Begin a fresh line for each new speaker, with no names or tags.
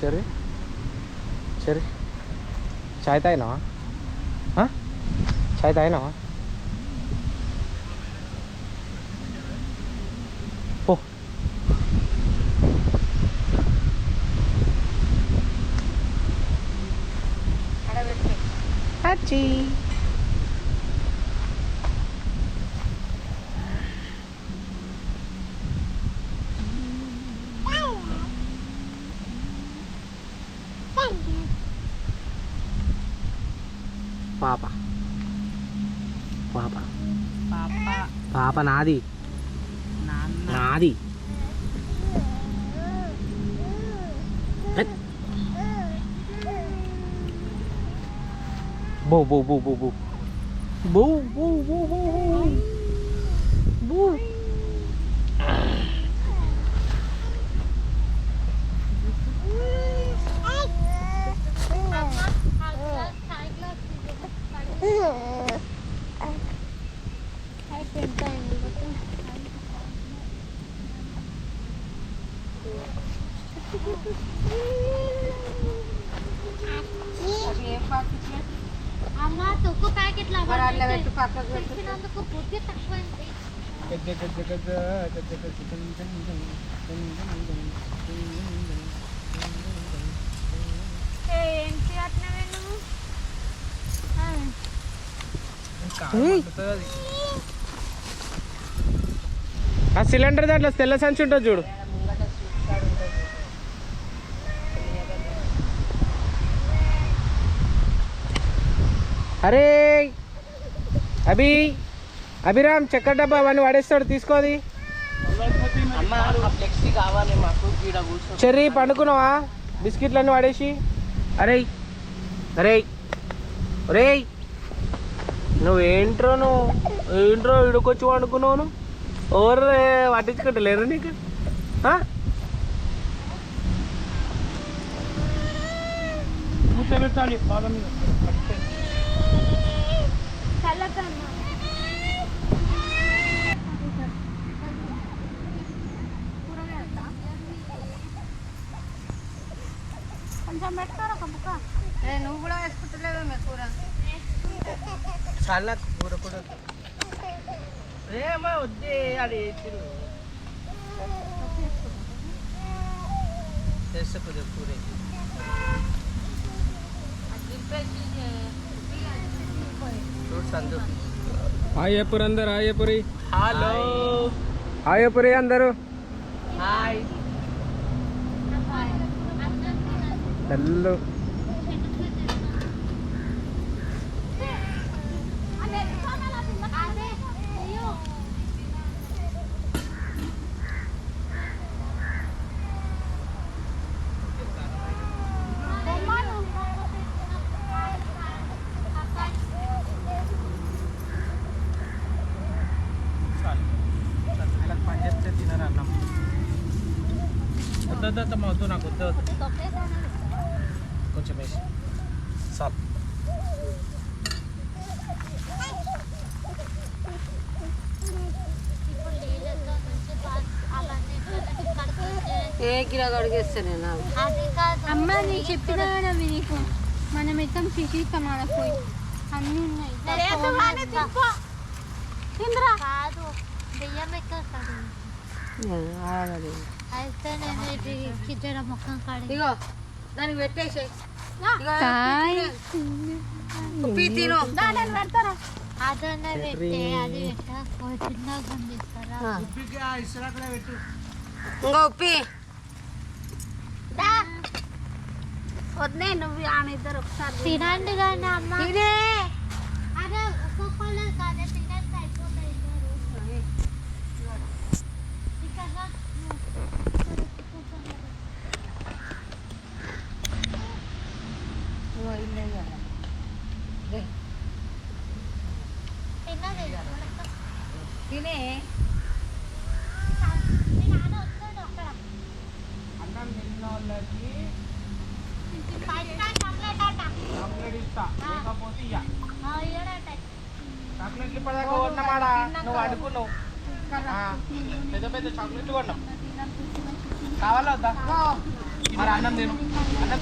ಸರಿ ಸರಿ ಚಾಯ್ ತಾಯಿನೋ ಹಾಂ ಚಾಯ್ ತಾಯಿನೋ ಓ ಅಚ್ಚಿ పాప పాప
పాప
పాప నాది
నాన్న
నాది బో బో బో బో బో బో బో బో బో బో
అమ్మ తొక్కు ప్యాకెట్లు
పెట్టినందుకు బుద్ధి తక్కువైంది గజ్జ గజ్జ
గజ్జ గజ్జ గజ్జ ఏం చేయట్లేవే నువ్వు?
ఆ సిలిండర్ దాంట్లో తెల్ల సంచి ఉంటుంది చూడు. అరే అభి అభిరామ్ చక్కెర డబ్బా అవన్నీ వాడేస్తాడు తీసుకోది. చెర్రీ పండుకున్నావా? బిస్కెట్లన్నీ వాడేసి. అరే అరే రే నువ్వేంట్రో నువ్వు? ఏంట్రో ఇడుకొచ్చి వండుకున్నావు ఎవరు పట్టించుకుంటలేరు నీకు?
కూర్చోబెట్టాలి పాదం మీద.
కొంచెం పెట్టుకోరా ఒక ముక్క
నువ్వు కూడా వేసుకుంటలేవు మీ కూర
చాలా కూర కూడా ఏమో వద్దే అది చేస్తే కొద్దిగా కూర ఫ్రూట్స్ ಆಯಪುರ
ಅಂದರು.
ಆಯಪುರಿ ಹಲೋ ಆಯಪುರಿ ಅಂದರು. ಹಾಯ್ వద్దొద్దమ్మ వద్దు నాకు వద్దు వద్దు కొంచెం వేసి సాల్
ఏ గిర కడిగేస్తానే నాకు
అది కాదు
అమ్మ నేను చెప్పిన నీకు మనం ఇద్దాం శిశిస్తాం పోయి అన్నీ ఉన్నాయి
తింద్రా కాదు బియ్యం ఎక్కడ. అయితే నేను ఇది కిచెన్ ముఖం కడిగి
ఇగో దానికి పెట్టేసి తిను.
పెడతారా?
అదనే పెట్టి అది పెట్టా. చిన్నగా పండిస్తారా
ఆ. ఇంకో ఉప్పి.
వద్దే నువ్వు ఆమె ఇద్దరు ఒకసారి
తినండి కానీ అమ్మ
తినే
అదే ఒక్కొక్కళ్ళు కాదే తినండి అయిపోతాయి ఇద్దరు. ఇక్కడ రా.
ఇగో ఇల్లే కదా. రే,
తిన్నది
తినే
అన్నం తిన్న వాళ్ళకి
చాక్లెట్
ఇస్తా లేకపోతే ఇయ్య చాక్లెట్లు ఇప్పటిదాకా కొన్నామాడా నువ్వు అడుగున్నావు ఆ, పెద్ద పెద్ద చాక్లెట్లు కొన్నాం కావాలా వద్దా మరి అన్నం తిను అన్నం